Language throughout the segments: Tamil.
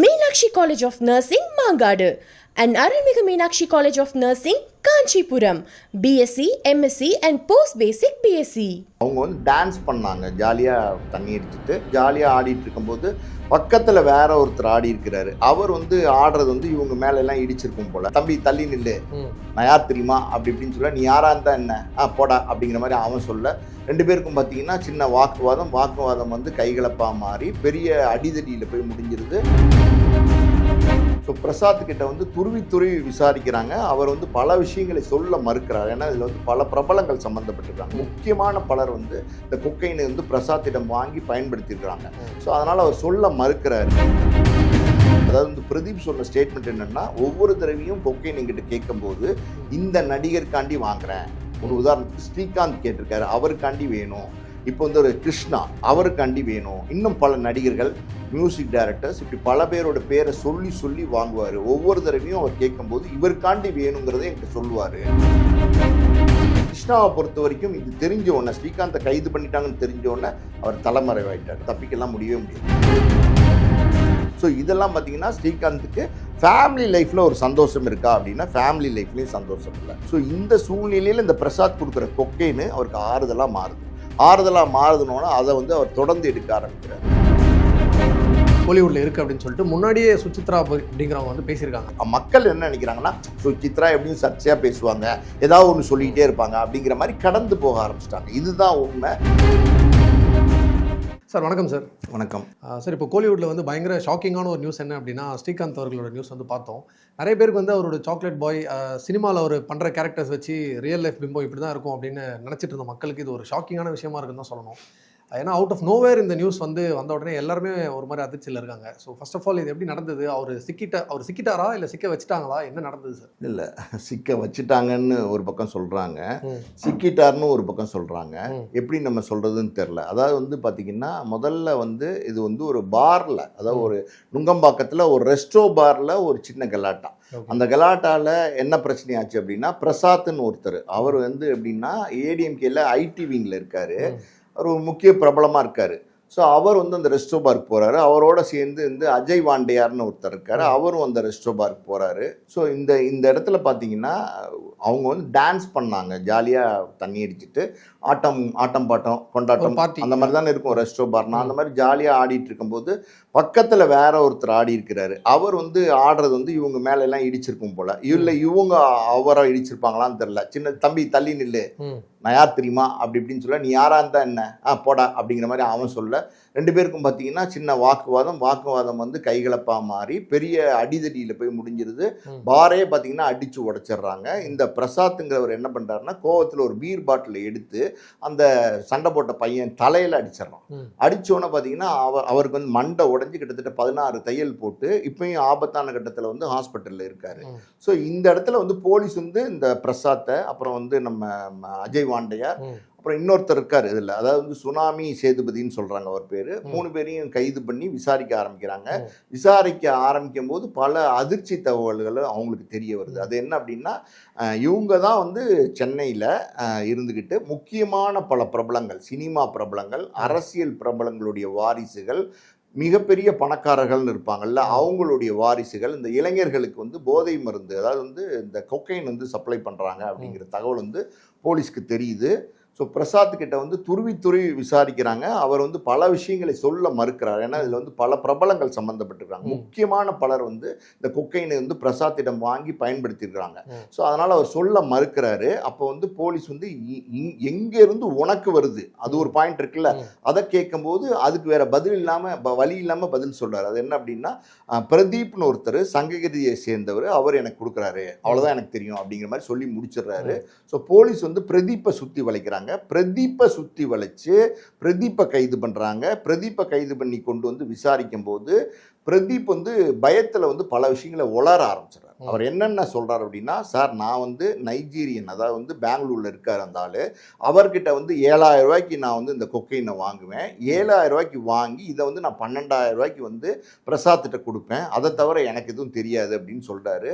Meenakshi college of nursing Mangadu and Arulmigu Meenakshi College of Nursing, Kanchipuram, BSc, MSc, and Post Basic BSc. அவங்க வந்து டான்ஸ் பண்ணாங்க. ஜாலியாக தண்ணி அடிச்சுட்டு ஜாலியாக ஆடிட்டு இருக்கும்போது பக்கத்தில் வேற ஒருத்தர் ஆடி இருக்கிறாரு. அவர் வந்து ஆடுறது வந்து இவங்க மேல எல்லாம் இடிச்சிருக்கும் போல. தம்பி தள்ளி நில்லு. நான் யார் தெரியுமா? அப்படி இப்படின்னு சொல்ல நீ யாரா இருந்தா என்ன? ஆ போடா. அப்படிங்கிற மாதிரி அவன் சொல்ல. ரெண்டு பேருக்கும் பார்த்தீங்கன்னா சின்ன வாக்குவாதம். வாக்குவாதம் வந்து கைகலப்பா மாறி பெரிய அடிதடியில் போய் முடிஞ்சிருது. ஸோ பிரசாத் கிட்ட வந்து துருவி துருவி விசாரிக்கிறாங்க. அவர் வந்து பல விஷயங்களை சொல்ல மறுக்கிறார். ஏன்னா இதில் வந்து பல பிரபலங்கள் சம்மந்தப்பட்டிருக்காங்க முக்கியமான பலர் வந்து இந்த கொக்கைனை வந்து பிரசாத்திடம் வாங்கி பயன்படுத்தியிருக்கிறாங்க. ஸோ அதனால் அவர் சொல்ல மறுக்கிறார். அதாவது வந்து பிரதீப் சொன்ன ஸ்டேட்மெண்ட் என்னன்னா ஒவ்வொரு தடவையும் கொக்கைன் எங்கிட்ட கேட்கும்போது இந்த நடிகருக்காண்டி வாங்குறேன். ஒரு உதாரணத்துக்கு ஸ்ரீகாந்த் கேட்டிருக்காரு. அவருக்காண்டி வேணும். இப்போ வந்து ஒரு கிருஷ்ணா அவருக்காண்டி வேணும். இன்னும் பல நடிகர்கள் மியூசிக் டைரக்டர்ஸ் இப்படி பல பேரோட பேரை சொல்லி சொல்லி வாங்குவார். ஒவ்வொரு தடவையும் அவர் கேட்கும்போது இவருக்காண்டி வேணுங்கிறத என்கிட்ட சொல்லுவார். கிருஷ்ணாவை பொறுத்த வரைக்கும் இது தெரிஞ்ச உடனே ஸ்ரீகாந்தை கைது பண்ணிட்டாங்கன்னு தெரிஞ்ச உடனே அவர் தலைமறைவாயிட்டார். தப்பிக்கலாம் முடியவே முடியாது. ஸோ இதெல்லாம் பார்த்தீங்கன்னா ஸ்ரீகாந்துக்கு ஃபேமிலி லைஃப்பில் ஒரு சந்தோஷம் இருக்கா அப்படின்னா ஃபேமிலி லைஃப்லேயும் சந்தோஷம் இல்லை. ஸோ இந்த சூழ்நிலையில் இந்த பிரசாத் கொடுக்குற கொக்கைன்னு அவருக்கு ஆறுதலாக மாறுது. ஆறுதலாக மாறுதுனோன்னா அதை வந்து அவர் தொடர்ந்து எடுக்க ஆரம்பிக்கிறார். கோலிவுட்ல இருக்கு அப்படின்னு சொல்லிட்டு முன்னாடியே சுசித்ரா அப்படிங்கிறவங்க வந்து பேசியிருக்காங்க. மக்கள் என்ன நினைக்கிறாங்கன்னா ஸோ சித்ரா எப்படியும் சர்ச்சையாக பேசுவாங்க ஏதாவது ஒன்று சொல்லிக்கிட்டே இருப்பாங்க அப்படிங்கிற மாதிரி கடந்து போக ஆரம்பிச்சிட்டாங்க. இதுதான் உண்மை. சார் வணக்கம் சார். வணக்கம். சார் இப்போ கோலிவுட்ல வந்து பயங்கர ஷாக்கிங்கான ஒரு நியூஸ் என்ன அப்படின்னா ஸ்ரீகாந்த் அவர்களோட நியூஸ் வந்து பார்த்தோம். நிறைய பேருக்கு வந்து அவரோட சாக்லேட் பாய் சினிமாவில் அவர் பண்ணுற கேரக்டர்ஸ் வச்சு ரியல் லைஃப் பிம்போ இப்படி தான் இருக்கும் அப்படின்னு நினச்சிட்டு இருந்த மக்களுக்கு இது ஒரு ஷாக்கிங்கான விஷயமா இருக்குன்னு தான் சொல்லணும். ஏன்னா அவுட் ஆஃப் நோவேர் இந்த நியூஸ் வந்து வந்த உடனே எல்லாருமே ஒரு மாதிரி அதிர்ச்சியில் இருக்காங்க. ஸோ ஃபர்ஸ்ட் ஆஃப் ஆல் இது எப்படி நடந்தது? அவர் சிக்கிட்ட அவர் சிக்கிட்டாரா? இல்லை சிக்க வச்சுட்டாங்களா? என்ன நடந்தது சார் இல்லை சிக்க வச்சுட்டாங்கன்னு ஒரு பக்கம் சொல்கிறாங்க. சிக்கிட்டார்னு ஒரு பக்கம் சொல்கிறாங்க. எப்படி நம்ம சொல்கிறதுன்னு தெரில அதாவது வந்து பார்த்திங்கன்னா முதல்ல வந்து இது வந்து ஒரு பாரில் அதாவது ஒரு நுங்கம்பாக்கத்தில் ஒரு ரெஸ்டோ பாரில் ஒரு சின்ன கலாட்டா. அந்த கலாட்டாவில் என்ன பிரச்சனை ஆச்சு அப்படின்னா பிரசாத்னு ஒருத்தர். அவர் வந்து எப்படின்னா ஏடிஎம்கேல ஐடி விங்கில் இருக்கார். ஒரு முக்கிய பிரபலமாக இருக்கார். ஸோ அவர் வந்து அந்த ரெஸ்டோ பார்க் போகிறாரு அவரோட சேர்ந்து வந்து அஜய் வாண்டையார்னு ஒருத்தர் இருக்கார். அவரும் அந்த ரெஸ்டோ பார்க் போகிறாரு ஸோ இந்த இந்த இடத்துல பார்த்தீங்கன்னா அவங்க வந்து டான்ஸ் பண்ணாங்க. ஜாலியாக தண்ணி அடிச்சிட்டு ஆட்டம் ஆட்டம் பாட்டம் கொண்டாட்டம். அந்த மாதிரி தானே இருக்கும். ரெஸ்டோ பார்னா அந்த மாதிரி ஜாலியாக ஆடிட்டு இருக்கும்போது பக்கத்தில் வேற ஒருத்தர் ஆடி இருக்கிறாரு. அவர் வந்து ஆடுறது வந்து இவங்க மேல எல்லாம் இடிச்சிருக்கும் போல. இல்லை இவங்க அவரை இடிச்சிருப்பாங்களான்னு தெரில சின்ன தம்பி தள்ளி நில்லு. நான் யார் தெரியுமா? அப்படி இப்படின்னு சொல்ல நீ யாரா இருந்தா என்ன? ஆ போடா. அப்படிங்கிற மாதிரி அவன் சொல்ல ரெண்டு பேருக்கும் பார்த்தீங்கன்னா சின்ன வாக்குவாதம் வாக்குவாதம் வந்து கைகலப்பா மாறி பெரிய அடிதடியில் போய் முடிஞ்சிருது. பாரே பார்த்தீங்கன்னா அடிச்சு உடைச்சிடுறாங்க இந்த பிரசாத்துங்கிறவர் என்ன பண்ணுறாருன்னா கோவத்தில் ஒரு பீர் பாட்டிலை எடுத்து அந்த சண்டை போட்ட பையன் தலையில் அடிச்சிடறான் ம். அடிச்சோன்னே பார்த்தீங்கன்னா அவர் அவருக்கு வந்து மண்டை உடைஞ்சு கிட்டத்தட்ட பதினாறு தையல் போட்டு இப்பயும் ஆபத்தான கட்டத்தில் வந்து ஹாஸ்பிட்டலில் இருக்காரு. ஸோ இந்த இடத்துல வந்து போலீஸ் வந்து இந்த பிரசாத்தை அப்புறம் வந்து நம்ம அஜய் வாண்டையார். அப்புறம் இன்னொருத்தர் இருக்கார் இதில். அதாவது வந்து சுனாமி சேதுபதின்னு சொல்கிறாங்க அவர் பேர். மூணு பேரையும் கைது பண்ணி விசாரிக்க ஆரம்பிக்கிறாங்க. விசாரிக்க ஆரம்பிக்கும் போது பல அதிர்ச்சி தகவல்கள் அவங்களுக்கு தெரிய வருது. அது என்ன அப்படின்னா இவங்க தான் வந்து சென்னையில் இருந்துக்கிட்டு முக்கியமான பல பிரபலங்கள் சினிமா பிரபலங்கள் அரசியல் பிரபலங்களுடைய வாரிசுகள் மிகப்பெரிய பணக்காரர்கள்னு இருப்பாங்கல்ல அவங்களுடைய வாரிசுகள் இந்த இளைஞர்களுக்கு வந்து போதை மருந்து அதாவது வந்து இந்த கொக்கைன் வந்து சப்ளை பண்ணுறாங்க அப்படிங்கிற தகவல் வந்து போலீஸ்க்கு தெரியுது. ஸோ பிரசாத் கிட்ட வந்து துருவி துருவி விசாரிக்கிறாங்க. அவர் வந்து பல விஷயங்களை சொல்ல மறுக்கிறார். ஏன்னா இதில் வந்து பல பிரபலங்கள் சம்மந்தப்பட்டிருக்காங்க ம். முக்கியமான பலர் வந்து இந்த கொக்கைனை வந்து பிரசாத்திடம் வாங்கி பயன்படுத்தியிருக்கிறாங்க. ஸோ அதனால் அவர் சொல்ல மறுக்கிறாரு. அப்போ வந்து போலீஸ் வந்து எங்கேருந்து உனக்கு வருது? அது ஒரு பாயிண்ட் இருக்குல்ல. அதை கேட்கும்போது அதுக்கு வேற பதில் இல்லாமல் வழி இல்லாமல் பதில் சொல்றாரு. அது என்ன அப்படின்னா பிரதீப்னு ஒருத்தர் சங்ககிரியை சேர்ந்தவர் அவர் எனக்கு கொடுக்குறாரு. அவ்வளோதான் எனக்கு தெரியும் அப்படிங்கிற மாதிரி சொல்லி முடிச்சிடுறாரு. ஸோ போலீஸ் வந்து பிரதீப்பை சுற்றி வளைக்கிறாங்க. பிரதீப்பை சுற்றி வளைச்சு பிரதீப்பை கைது பண்ணுறாங்க பிரதீப்பை கைது பண்ணி கொண்டு வந்து விசாரிக்கும் போது பிரதீப் வந்து பயத்தில் வந்து பல விஷயங்களை உளர ஆரம்பிச்சிடுறாரு. அவர் என்னென்ன சொல்றாரு அப்படின்னா சார் நான் வந்து நைஜீரியன் அதாவது வந்து பெங்களூர்ல இருக்கார் அந்த ஆளு. அவர்கிட்ட வந்து ஏழாயிரம் ரூபாய்க்கு நான் வந்து இந்த கொக்கைனை வாங்குவேன். ஏழாயிரம் ரூபாய்க்கு வாங்கி இதை வந்து நான் பன்னெண்டாயிரம் ரூபாய்க்கு வந்து பிரசாத்திட்ட கொடுப்பேன். அதை தவிர எனக்கு எதுவும் தெரியாது அப்படின்னு சொல்றாரு.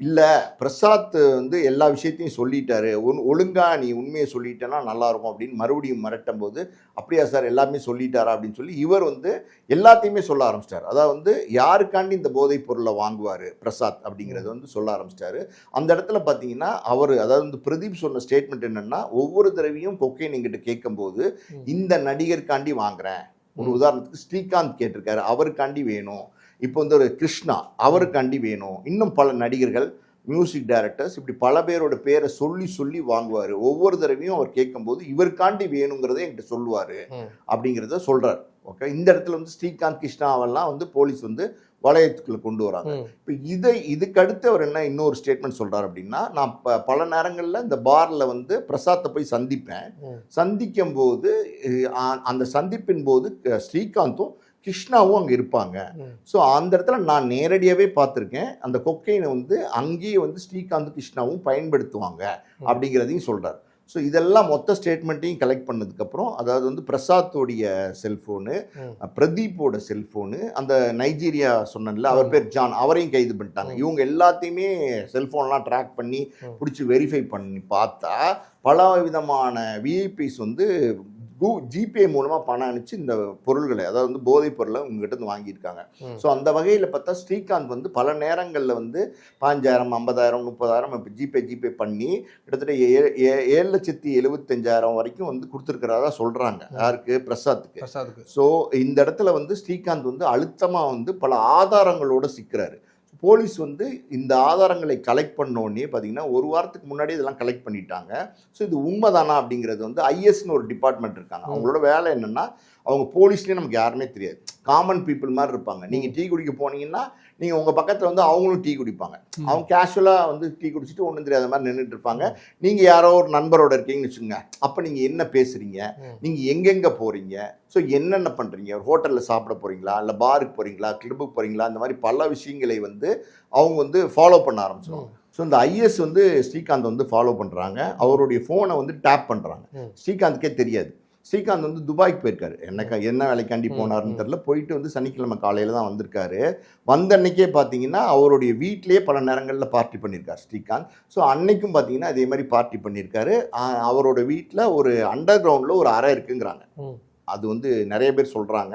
இல்லை பிரசாத் வந்து எல்லா விஷயத்தையும் சொல்லிட்டாரு. ஒன் ஒழுங்கா நீ உண்மையை சொல்லிட்டேன்னா நல்லா இருக்கும் அப்படின்னு மறுபடியும் மிரட்டும் போது அப்படியா சார் எல்லாமே சொல்லிட்டாரா? அப்படின்னு சொல்லி இவர் வந்து எல்லாத்தையுமே சொல்ல ஆரம்பிச்சிட்டார். அதாவது வந்து யாருக்காண்டி இந்த போதைப் பொருளை வாங்குவார் பிரசாத் அப்படிங்கிறது வந்து சொல்ல ஆரம்பிச்சிட்டாரு. அந்த இடத்துல பார்த்தீங்கன்னா அவர் அதாவது வந்து பிரதீப் சொன்ன ஸ்டேட்மெண்ட் என்னன்னா ஒவ்வொரு தடவையும் கொக்கைன் எங்கிட்ட கேட்கும்போது. இந்த நடிகருக்காண்டி வாங்குறேன். ஒரு. உதாரணத்துக்கு ஸ்ரீகாந்த் கேட்டிருக்காரு. அவருக்காண்டி வேணும். இப்போ வந்து ஒரு கிருஷ்ணா அவருக்காண்டி வேணும். இன்னும் பல நடிகர்கள் மியூசிக் டைரக்டர்ஸ் இப்படி பல பேரோட பேரை சொல்லி சொல்லி வாங்குவார். ஒவ்வொரு தடவையும் அவர் கேட்கும்போது இவருக்காண்டி வேணுங்கிறத என்கிட்ட சொல்லுவார். அப்படிங்கிறத சொல்கிறார் ஓகே? இந்த இடத்துல வந்து ஸ்ரீகாந்த் கிருஷ்ணாவெல்லாம் வந்து போலீஸ் வந்து வளையத்துக்குள்ள கொண்டு வராங்க. இப்போ இதை இதுக்கு அடுத்து அவர் என்ன இன்னொரு ஸ்டேட்மெண்ட் சொல்றாரு அப்படின்னா நான் ப பல நேரங்களில் இந்த பார்ல வந்து பிரசாத்தை போய் சந்திப்பேன். சந்திக்கும் போது அந்த சந்திப்பின் போது ஸ்ரீகாந்தும் கிருஷ்ணாவும் அங்கே இருப்பாங்க. ஸோ அந்த இடத்துல நான் நேரடியாகவே பார்த்துருக்கேன் அந்த கொக்கைனை வந்து அங்கேயே வந்து ஸ்ரீகாந்த் கிருஷ்ணாவும் பயன்படுத்துவாங்க. அப்படிங்கிறதையும் சொல்றாரு ஸோ இதெல்லாம் மொத்த ஸ்டேட்மெண்ட்டையும் கலெக்ட் பண்ணதுக்கப்புறம் அதாவது வந்து பிரசாத்தோடைய செல்ஃபோனு. பிரதீப்போட செல்ஃபோனு அந்த நைஜீரியா சொன்னேன்ல அவர். பேர் ஜான் அவரையும் கைது பண்ணிட்டாங்க. இவங்க எல்லாத்தையுமே செல்ஃபோன்லாம் ட்ராக் பண்ணி. பிடிச்சி வெரிஃபை பண்ணி பார்த்தா பல விதமான விஐபிஸ் வந்து கூ ஜிபே மூலமாக பணம் அனுப்பிச்சு இந்த பொருள்களை அதாவது வந்து போதைப் பொருளை உங்ககிட்ட இருந்து வாங்கியிருக்காங்க. ஸோ அந்த வகையில் பார்த்தா ஸ்ரீகாந்த் வந்து பல நேரங்களில் வந்து பாஞ்சாயிரம் ஐம்பதாயிரம் முப்பதாயிரம் இப்போ ஜிபே ஜிபே பண்ணி கிட்டத்தட்ட ஏ- ஏழு லட்சத்தி எழுபத்தஞ்சாயிரம் வரைக்கும் வந்து கொடுத்துருக்கிறதா சொல்கிறாங்க. யாருக்கு? பிரசாத்துக்கு. பிரசாத்துக்கு. ஸோ இந்த இடத்துல வந்து ஸ்ரீகாந்த் வந்து அழுத்தமாக வந்து பல ஆதாரங்களோட சிக்கிறாரு. போலீஸ் வந்து இந்த ஆதாரங்களை கலெக்ட் பண்ணோடனே பார்த்தீங்கன்னா ஒரு வாரத்துக்கு முன்னாடி இதெல்லாம் கலெக்ட் பண்ணிட்டாங்க. ஸோ இது உண்மைதானா அப்படிங்கிறது வந்து ஐஎஸ்னு ஒரு டிபார்ட்மெண்ட் இருக்காங்க. அவங்களோட வேலை என்னன்னா அவங்க போலீஸ்லேயே நமக்கு யாருமே தெரியாது. காமன் பீப்புள் மாதிரி இருப்பாங்க. நீங்கள் டீ குடிக்க போனீங்கன்னா நீங்கள் உங்கள் பக்கத்தில் வந்து அவங்களும் டீ குடிப்பாங்க. அவங்க கேஷுவலாக வந்து டீ குடிச்சிட்டு ஒன்றும் தெரியாத மாதிரி நின்றுட்டு இருப்பாங்க. நீங்கள் யாரோ ஒரு நண்பரோட இருக்கீங்கன்னு வச்சுக்கோங்க. அப்போ நீங்கள் என்ன பேசுகிறீங்க. நீங்கள் எங்கெங்கே போகிறீங்க ஸோ என்னென்ன பண்ணுறீங்க ஒரு ஹோட்டலில் சாப்பிட போகிறீங்களா இல்லை பாருக்கு போகிறீங்களா கிளப்புக்கு போகிறீங்களா இந்த மாதிரி பல விஷயங்களை வந்து அவங்க வந்து ஃபாலோ பண்ண ஆரம்பிச்சிடுவாங்க ஸோ இந்த ஐஎஸ் வந்து ஸ்ரீகாந்த் வந்து ஃபாலோ பண்ணுறாங்க அவருடைய ஃபோனை வந்து டேப் பண்ணுறாங்க. ஸ்ரீகாந்துக்கே தெரியாது. ஸ்ரீகாந்த் வந்து துபாய்க்கு போயிருக்காரு. என்ன என்ன வேலைக்காண்டி ம். தெரியல. போயிட்டு வந்து சனிக்கிழமை காலையில் தான் வந்திருக்காரு. வந்த அன்னைக்கே பார்த்தீங்கன்னா அவருடைய வீட்டிலேயே பல நேரங்களில் பார்ட்டி பண்ணியிருக்காரு ஸ்ரீகாந்த். ஸோ அன்னைக்கும் பார்த்தீங்கன்னா அதே மாதிரி பார்ட்டி பண்ணியிருக்காரு அவரோட வீட்டில் ஒரு அண்டர் கிரவுண்டில் ஒரு அறை இருக்குங்கிறாங்க. அது வந்து நிறைய பேர் சொல்கிறாங்க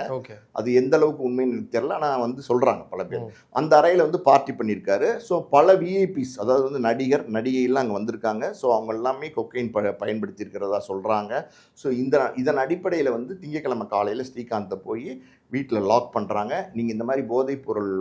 அது எந்த அளவுக்கு உண்மைன்னு எனக்கு தெரியல. ஆனால் வந்து சொல்கிறாங்க பல பேர். அந்த அறையில் வந்து பார்ட்டி பண்ணியிருக்காரு. ஸோ பல விஐபிஸ் அதாவது வந்து நடிகர் நடிகைலாம் அங்கே வந்திருக்காங்க. ஸோ அவங்க எல்லாமே கொக்கைன் ப பயன்படுத்தி இருக்கிறதா சொல்கிறாங்க ஸோ இந்த இதன் அடிப்படையில் வந்து திங்கக்கிழமை காலையில் ஸ்ரீகாந்தை போய் வீட்டில் லாக் பண்ணுறாங்க நீங்கள் இந்த மாதிரி போதைப் பொருள்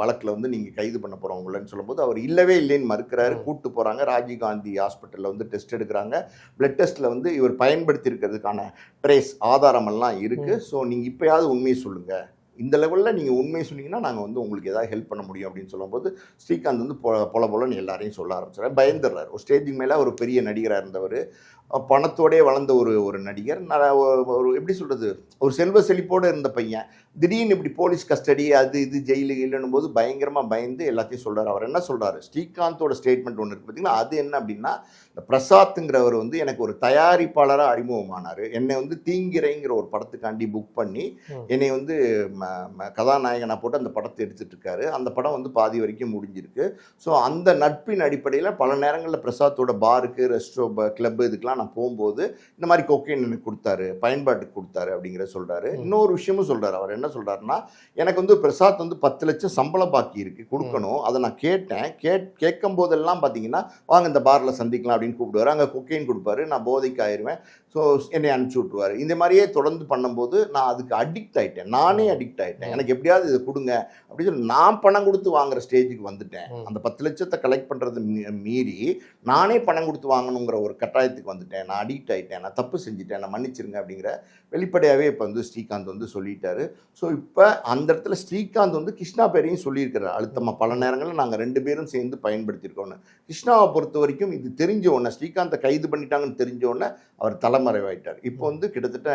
வழக்கில் வந்து நீங்கள் கைது பண்ண போகிறோம் உங்களன்னு சொல்லும்போது அவர் இல்லவே இல்லைன்னு மறுக்கிறாரு. கூட்டு போகிறாங்க ராஜீவ்காந்தி ஹாஸ்பிட்டலில் வந்து டெஸ்ட் எடுக்கிறாங்க. பிளட் டெஸ்ட்டில் வந்து இவர் பயன்படுத்தி இருக்கிறதுக்கான ட்ரேஸ் ஆதாரமெல்லாம் இருக்குது ஸோ நீங்கள் இப்போயாவது உண்மையை சொல்லுங்கள் இந்த லெவலில் நீங்கள் உண்மையை சொன்னீங்கன்னா நாங்கள் வந்து உங்களுக்கு ஏதாவது ஹெல்ப் பண்ண முடியும் அப்படின்னு சொல்லும்போது ஸ்ரீகாந்த் வந்து பொ பொல பொலன்னு எல்லாரையும் சொல்ல ஆரம்பிச்சார் பயந்துடுறாரு. ஒரு ஸ்டேஜுக்கு மேலே ஒரு பெரிய நடிகராக இருந்தவர். பணத்தோடே வளர்ந்த ஒரு ஒரு நடிகர். ஒரு- எப்படி சொல்கிறது ஒரு செல்வ செழிப்போடு இருந்த பையன். திடீர்னு இப்படி போலீஸ் கஸ்டடி அது இது ஜெயிலு இல்லைன்னும் போது பயங்கரமாக பயந்து எல்லாத்தையும் சொல்றாரு. அவர் என்ன சொல்கிறாரு ஸ்ரீகாந்தோட ஸ்டேட்மெண்ட் ஒன்று இருக்குது பார்த்தீங்களா அது என்ன அப்படின்னா இந்த பிரசாத்துங்கிறவர் வந்து எனக்கு ஒரு தயாரிப்பாளராக அறிமுகமானார். என்னை வந்து தீங்கிரைங்கிற ஒரு படத்துக்காண்டி புக் பண்ணி. என்னை வந்து கதாநாயகனாக போட்டு அந்த படத்தை எடுத்துட்டு இருக்காரு அந்த படம் வந்து பாதி வரைக்கும் முடிஞ்சிருக்கு. ஸோ அந்த நட்பின் அடிப்படையில் பல நேரங்களில் பிரசாத்தோட பாருக்கு ரெஸ்டோ கிளப் இதுக்கெலாம் நான் போகும்போது இந்த மாதிரி கொக்கைன் எனக்கு கொடுத்தாரு பயன்பாட்டுக்கு கொடுத்தாரு அப்படிங்கிற சொல்கிறாரு. இன்னொரு விஷயமும் சொல்கிறாரு அவர் என்ன சொல்கிறாருன்னா எனக்கு வந்து பிரசாத் வந்து பத்து லட்சம் சம்பளம் பாக்கி இருக்குது கொடுக்கணும். அதை நான் கேட்டேன். கேட் கேட்கும் போதெல்லாம் பார்த்தீங்கன்னா வாங்க இந்த பாரில் சந்திக்கலாம் அப்படின்னு கூப்பிடுவாரு. அங்கே கொக்கைன் கொடுப்பாரு. நான் போதைக்கு ஆயிடுவேன் ஸோ என்னை அனுப்பிச்சி விட்ருவாரு இந்த மாதிரியே தொடர்ந்து பண்ணும்போது நான் அதுக்கு அடிக்ட் ஆயிட்டேன். நானே அடிக்ட் ஆயிட்டேன். எனக்கு எப்படியாவது இதை கொடுங்க அப்படின்னு சொல்லி நான் பணம் கொடுத்து வாங்குற ஸ்டேஜுக்கு வந்துட்டேன். அந்த பத்து லட்சத்தை கலெக்ட் பண்ணுறது மீறி நானே பணம் கொடுத்து வாங்கணுங்கிற ஒரு கட்டாயத்துக்கு வந்துட்டேன். நான் அடிக்ட் ஆயிட்டேன். நான் தப்பு செஞ்சுட்டேன். நான் மன்னிச்சிருங்க அப்படிங்கிற வெளிப்படையாகவே இப்போ வந்து ஸ்ரீகாந்த் வந்து சொல்லிட்டாரு. ஸோ இப்போ அந்த இடத்துல ஸ்ரீகாந்த் வந்து கிருஷ்ணா பேரையும் சொல்லியிருக்கிறார். அழுத்தமாக பல நேரங்களில் நாங்கள் ரெண்டு பேரும் சேர்ந்து பயன்படுத்தியிருக்கோன்னு கிருஷ்ணாவை பொறுத்த வரைக்கும் இது தெரிஞ்ச உடனே ஸ்ரீகாந்தை கைது பண்ணிட்டாங்கன்னு தெரிஞ்ச உடனே அவர் தலைமறைவாயிட்டார். இப்போ வந்து கிட்டத்தட்ட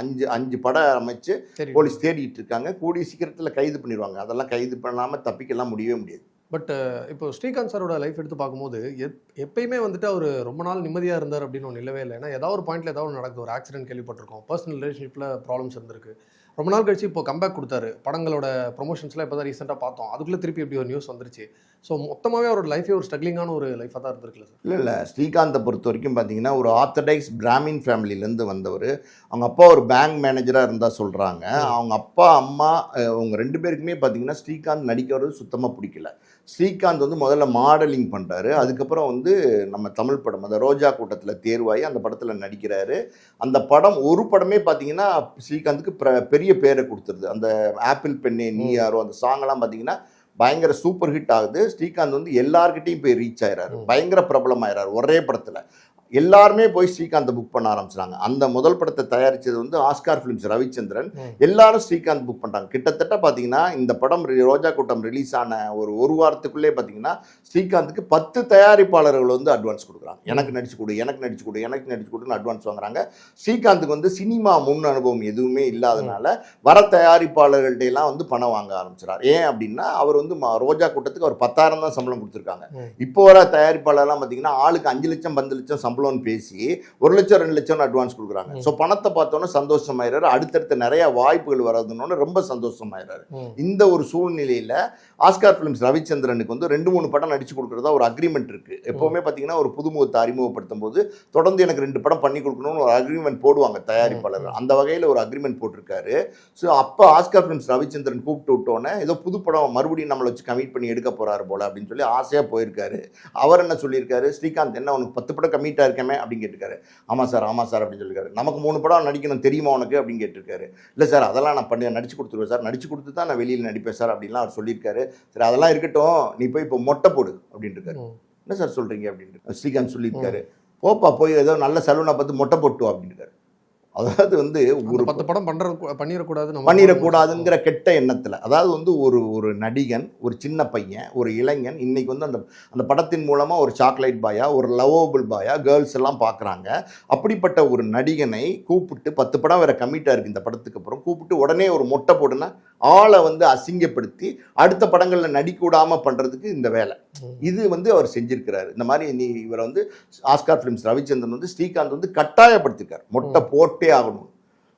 அஞ்சு அஞ்சு படம் அமைச்சு போலீஸ் தேடிட்டு இருக்காங்க. கூடிய சீக்கிரத்தில் கைது பண்ணிடுவாங்க அதெல்லாம் கைது பண்ணாமல் தப்பிக்கலாம் முடியவே முடியாது. பட் இப்போ ஸ்ரீகாந்த் சாரோட லைஃப் எடுத்து பார்க்கும்போது எப் எப்பயுமே வந்துட்டு அவர் ரொம்ப நாள் நிம்மதியாக இருந்தார் அப்படின்னு ஒன்று இல்லவே இல்லை. ஏன்னா ஏதாவது ஒரு பாயிண்ட்ல ஏதாவது ஒன்று நடக்குது. ஒரு ஆக்சிடென்ட் கேள்விப்பட்டிருக்கோம். பர்சனல் ரிலேஷன்ஷிப்பில் ப்ராப்ளம்ஸ் இருந்திருக்கு. ரொம்ப நாள் கழிச்சு இப்போ கம்பேக் கொடுத்தாரு. படங்களோட ப்ரொமோஷன்ஸ்லாம் இப்போ தான் ரீசெண்டாக பார்த்தோம். அதுக்குள்ளே திருப்பி எப்படி ஒரு நியூஸ் வந்துருச்சு? ஸோ மொத்தமாகவே அவரோட லைஃபே ஒரு ஸ்ட்ரகிளிங்கான ஒரு லைஃபாக தான் இருந்திருக்குல்ல சார் இல்லை இல்லை. ஸ்ரீகாந்தை பொறுத்த வரைக்கும் பார்த்தீங்கன்னா ஒரு ஆர்த்தடைக்ஸ் பிராமின் ஃபேமிலியிலேருந்து வந்தவர். அவங்க அப்பா ஒரு பேங்க் மேனேஜராக இருந்தால் சொல்கிறாங்க அவங்க அப்பா அம்மா அவங்க ரெண்டு பேருக்குமே பார்த்தீங்கன்னா ஸ்ரீகாந்த் நடிக்கிறது சுத்தமாக பிடிக்கல. ஸ்ரீகாந்த் வந்து முதல்ல மாடலிங் பண்ணுறாரு அதுக்கப்புறம் வந்து நம்ம தமிழ் படம் அந்த ரோஜா கூட்டத்தில் தேர்வாகி அந்த படத்தில் நடிக்கிறாரு. அந்த படம் ஒரு படமே பார்த்தீங்கன்னா ஸ்ரீகாந்துக்கு பிர- பெரிய பேரை கொடுத்துருது. அந்த ஆப்பிள் பெண்ணே நீ யாரோ அந்த சாங்கெல்லாம் பார்த்தீங்கன்னா பயங்கர சூப்பர் ஹிட் ஆகுது. ஸ்ரீகாந்த் வந்து எல்லார்கிட்டையும் போய் ரீச் ஆயிறாரு. பயங்கர பிரபலம் ஆயிறாரு ஒரே படத்தில். எல்லாருமே போய் ஸ்ரீகாந்தை புக் பண்ண ஆரம்பிச்சிட்டாங்க. அந்த முதல் படத்தை தயாரிச்சது வந்து ஆஸ்கார் ஃபிலிம்ஸ் ரவிச்சந்திரன். எல்லாரும் ஸ்ரீகாந்த் புக் பண்ணிட்டாங்க கிட்டத்தட்ட பார்த்தீங்கன்னா இந்த படம் ரோஜா கூட்டம் ரிலீஸ் ஆன ஒரு ஒரு வாரத்துக்குள்ளே பார்த்தீங்கன்னா ஸ்ரீகாந்துக்கு பத்து தயாரிப்பாளர்கள் வந்து அட்வான்ஸ் கொடுக்குறாங்க. எனக்கு நடிச்சு கொடு எனக்கு நடிச்சு கொடு எனக்கு நடிச்சு கொடுன்னு அட்வான்ஸ் வாங்குறாங்க. ஸ்ரீகாந்துக்கு வந்து சினிமா முன் அனுபவம் எதுவுமே இல்லாதனால வர தயாரிப்பாளர்கள்ட்ட எல்லாம் வந்து பணம் வாங்க ஆரம்பிச்சிடார் ஏன் அப்படின்னா அவர் வந்து ரோஜா கூட்டத்துக்கு அவர் பத்தாயிரம் தான் சம்பளம் கொடுத்துருக்காங்க. இப்போ வர தயாரிப்பாளர்லாம் பார்த்தீங்கன்னா ஆளுக்கு அஞ்சு லட்சம் பத்து லட்சம் சம்பளம்னு பேசி ஒரு லட்சம் ரெண்டு லட்சம் அட்வான்ஸ் கொடுக்குறாங்க. ஸோ பணத்தை பார்த்தோன்னே சந்தோஷமாயிறாரு. அடுத்தடுத்த நிறைய வாய்ப்புகள் வர்றதுன்னு ரொம்ப சந்தோஷமாயிறாரு. இந்த ஒரு சூழ்நிலையில் ஆஸ்கார் ஃபிலிம்ஸ் ரவிச்சந்திரனுக்கு வந்து ரெண்டு மூணு படம் நடிச்சு கொடுக்குறதா ஒரு அக்ரிமெண்ட் இருக்கு. எப்பவுமே பார்த்தீங்கன்னா ஒரு புதுமுகத்தை அறிமுகப்படுத்தும் போது தொடர்ந்து எனக்கு ரெண்டு படம் பண்ணி கொடுக்கணும்னு ஒரு அக்ரிமெண்ட் போடுவாங்க தயாரிப்பாளர். அந்த வகையில் ஒரு அக்ரிமெண்ட் போட்டிருக்காரு. ஸோ அப்போ ஆஸ்கார் ஃபிலிம்ஸ் ரவிச்சந்திரன் கூப்பிட்டு விட்டோன்னே ஏதோ புது படம் மறுபடியும் நம்மளை வச்சு கமிட் பண்ணி எடுக்க போறாரு போல அப்படின்னு சொல்லி ஆசையாக போயிருக்காரு. அவர் என்ன சொல்லியிருக்காரு? ஸ்ரீகாந்த் என்ன உனக்கு பத்து படம் கமிட்டாக இருக்கமே அப்படின்னு கேட்டிருக்காரு. ஆமாம் சார் ஆமாம் சார் அப்படின்னு சொல்லியிருக்காரு நமக்கு மூணு படம் நடிக்கணும் தெரியுமா உனக்கு அப்படின்னு கேட்டிருக்காரு. இல்லை சார் அதெல்லாம் நான் பண்ணி நடிச்சு கொடுத்துருவேன் சார். நடிச்சு கொடுத்து தான் நான் வெளியில் நடிப்பேன் சார் அப்படின்லாம் அவர் சொல்லியிருக்காரு. சரி அதெல்லாம் இருக்கட்டும். நீ போய் இப்போ மொட்டை போடு அப்படின்ட்டு இருக்காரு ம். என்ன சார் சொல்கிறீங்க அப்படின்ட்டு. ஸ்ரீகாந்த் சொல்லியிருக்காரு. போப்பா போய் ஏதோ நல்ல சலூனை பார்த்து மொட்டை போட்டு அப்படின்னு இருக்காரு அதாவது வந்து ஒரு பத்து படம் பண்ற பண்ணிடக்கூடாது பண்ணிடக்கூடாதுங்கிற கெட்ட எண்ணத்தில். அதாவது வந்து ஒரு ஒரு நடிகன் ஒரு சின்ன பையன் ஒரு இளைஞன் இன்னைக்கு வந்து அந்த அந்த படத்தின் மூலமாக ஒரு சாக்லேட் பாயா ஒரு லவபிள் பாயா கேர்ள்ஸ் எல்லாம் பார்க்குறாங்க அப்படிப்பட்ட ஒரு நடிகனை கூப்பிட்டு பத்து படம் வேற கம்மிட்டாக இருக்குது இந்த படத்துக்கு அப்புறம் கூப்பிட்டு உடனே ஒரு மொட்டை போடுனா ஆளை வந்து அசிங்கப்படுத்தி அடுத்த படங்களில் நடிக்க விடாம பண்ணுறதுக்கு இந்த வேலை. இது வந்து அவர் செஞ்சிருக்கிறாரு. இந்த மாதிரி நீ இவரை வந்து ஆஸ்கார் ஃபிலிம்ஸ் ரவிச்சந்திரன் வந்து ஸ்ரீகாந்த் வந்து கட்டாயப்படுத்திருக்கார். மொட்டை போட்டே ஆகணும்.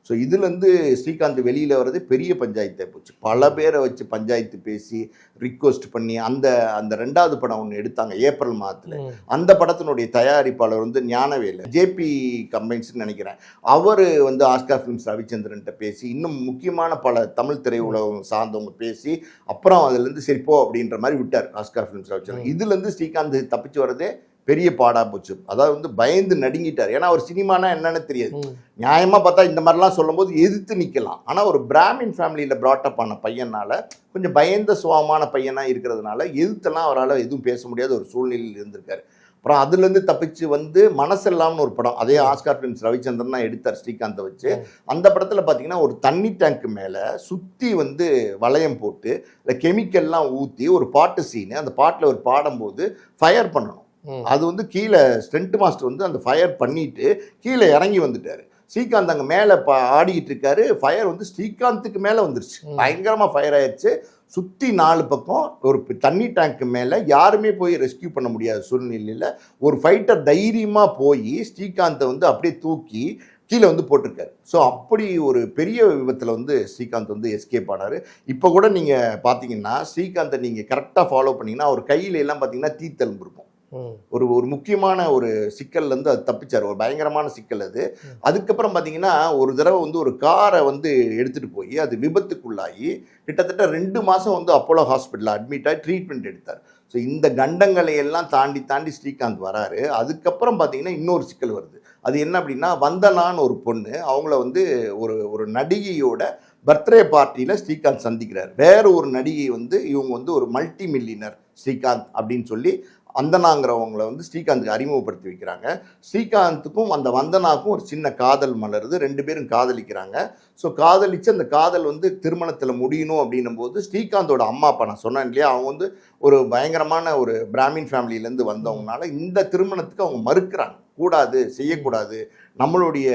ஸோ இதுலேருந்து ஸ்ரீகாந்த் வெளியில் வர்றது பெரிய பஞ்சாயத்தாக போச்சு. பல பேரை வச்சு பஞ்சாயத்து பேசி ரிக்வெஸ்ட் பண்ணி அந்த அந்த ரெண்டாவது படம் ஒன்று எடுத்தாங்க ஏப்ரல் மாதத்தில். அந்த படத்தினுடைய தயாரிப்பாளர் வந்து ஞானவேலு. ஜேபி கம்பைன்ஸ்னு நினைக்கிறேன். அவர் வந்து ஆஸ்கார் ஃபிலிம்ஸ் ரவிச்சந்திரன்ட்ட பேசி இன்னும் முக்கியமான பல தமிழ் திரையுலகம் சார்ந்தவங்க பேசி அப்புறம் அதுலேருந்து சரி போ அப்படின்ற மாதிரி விட்டார் ஆஸ்கார் ஃபிலிம்ஸ் ரவிச்சந்திரன். இதுலேருந்து ஸ்ரீகாந்த் தப்பிச்சு வர்றதே பெரிய பாடா போச்சு. அதாவது வந்து பயந்து நடுங்கிட்டார். ஏன்னா அவர் சினிமானா என்னன்னு தெரியாது. நியாயமாக பார்த்தா இந்த மாதிரிலாம் சொல்லும்போது எதிர்த்து நிற்கலாம் ஆனால் ஒரு பிராமின் ஃபேமிலியில் ப்ராட்டப் ஆன பையனால கொஞ்சம் பயந்த சுகமான பையனாக இருக்கிறதுனால எதிர்த்தெல்லாம் அவரால் எதுவும் பேச முடியாத ஒரு சூழ்நிலையில் இருந்திருக்காரு. அப்புறம் அதுலேருந்து தப்பிச்சு வந்து மனசெல்லாம்னு ஒரு படம் அதே ஆஸ்கார் ஃபிலிம்ஸ் ரவிச்சந்திரன் தான் எடுத்தார் ஸ்ரீகாந்தை வச்சு. அந்த படத்தில் பார்த்தீங்கன்னா ஒரு தண்ணி டேங்க் மேலே சுற்றி வந்து வளையம் போட்டு இல்லை கெமிக்கல்லாம் ஊற்றி ஒரு பாட்டு சீனு அந்த பாட்டில் ஒரு பாடும்போது ஃபயர் பண்ணணும். அது வந்து கீழே ஸ்டென்ட் மாஸ்டர் வந்து அந்த ஃபயர் பண்ணிட்டு கீழே இறங்கி வந்துட்டாரு. ஸ்ரீகாந்த் அங்கே மேலே ப ஆடிக்கிட்டு இருக்காரு. ஃபயர் வந்து ஸ்ரீகாந்துக்கு மேலே வந்துருச்சு. பயங்கரமாக ஃபயர் ஆயிடுச்சு சுற்றி நாலு பக்கம் ஒரு தண்ணி டேங்க் மேலே யாருமே போய் ரெஸ்கியூ பண்ண முடியாத சூழ்நிலையில் ஒரு ஃபைட்டர் தைரியமாக போய் ஸ்ரீகாந்தை வந்து அப்படியே தூக்கி கீழே வந்து போட்டிருக்காரு. ஸோ அப்படி ஒரு பெரிய விபத்தில் வந்து ஸ்ரீகாந்த் வந்து எஸ்கேப் ஆனார். இப்போ கூட நீங்கள் பார்த்தீங்கன்னா ஸ்ரீகாந்தை நீங்கள் கரெக்டாக ஃபாலோ பண்ணீங்கன்னா அவர் கையில எல்லாம் பார்த்தீங்கன்னா தீத்தெலும்பு இருக்கும். ஒரு ஒரு முக்கியமான ஒரு சிக்கல்ல இருந்து அது தப்பிச்சார். ஒரு பயங்கரமான சிக்கல் அது. அதுக்கப்புறம் பார்த்தீங்கன்னா ஒரு தடவை வந்து ஒரு காரை வந்து எடுத்துட்டு போய் அது விபத்துக்குள்ளாகி கிட்டத்தட்ட ரெண்டு மாதம் வந்து அப்போலோ ஹாஸ்பிட்டலில் அட்மிட் ஆகி ட்ரீட்மெண்ட் எடுத்தார். ஸோ இந்த கண்டங்களை எல்லாம் தாண்டி தாண்டி ஸ்ரீகாந்த் வராரு. அதுக்கப்புறம் பார்த்தீங்கன்னா இன்னொரு சிக்கல் வருது. அது என்ன அப்படின்னா வந்தனான்னு ஒரு பொண்ணு அவங்கள வந்து ஒரு ஒரு நடிகையோட பர்த்டே பார்ட்டியில் ஸ்ரீகாந்த் சந்திக்கிறார். வேற ஒரு நடிகை வந்து இவங்க வந்து ஒரு மல்டி மில்லியனர் ஸ்ரீகாந்த் அப்படின்னு சொல்லி வந்தனாங்கிறவங்கள வந்து ஸ்ரீகாந்துக்கு அறிமுகப்படுத்தி வைக்கிறாங்க. ஸ்ரீகாந்துக்கும் அந்த வந்தனாக்கும் ஒரு சின்ன காதல் மலருது. ரெண்டு பேரும் காதலிக்கிறாங்க. ஸோ காதலித்து அந்த காதல் வந்து திருமணத்தில் முடியணும் அப்படின்னும் போது ஸ்ரீகாந்தோட அம்மா அப்பா நான் சொன்னேன் இல்லையா? அவங்க வந்து ஒரு பயங்கரமான ஒரு பிராமின் ஃபேமிலியிலேருந்து வந்தவங்கனால இந்த திருமணத்துக்கு அவங்க மறுக்கிறாங்க. கூடாது செய்யக்கூடாது. நம்மளுடைய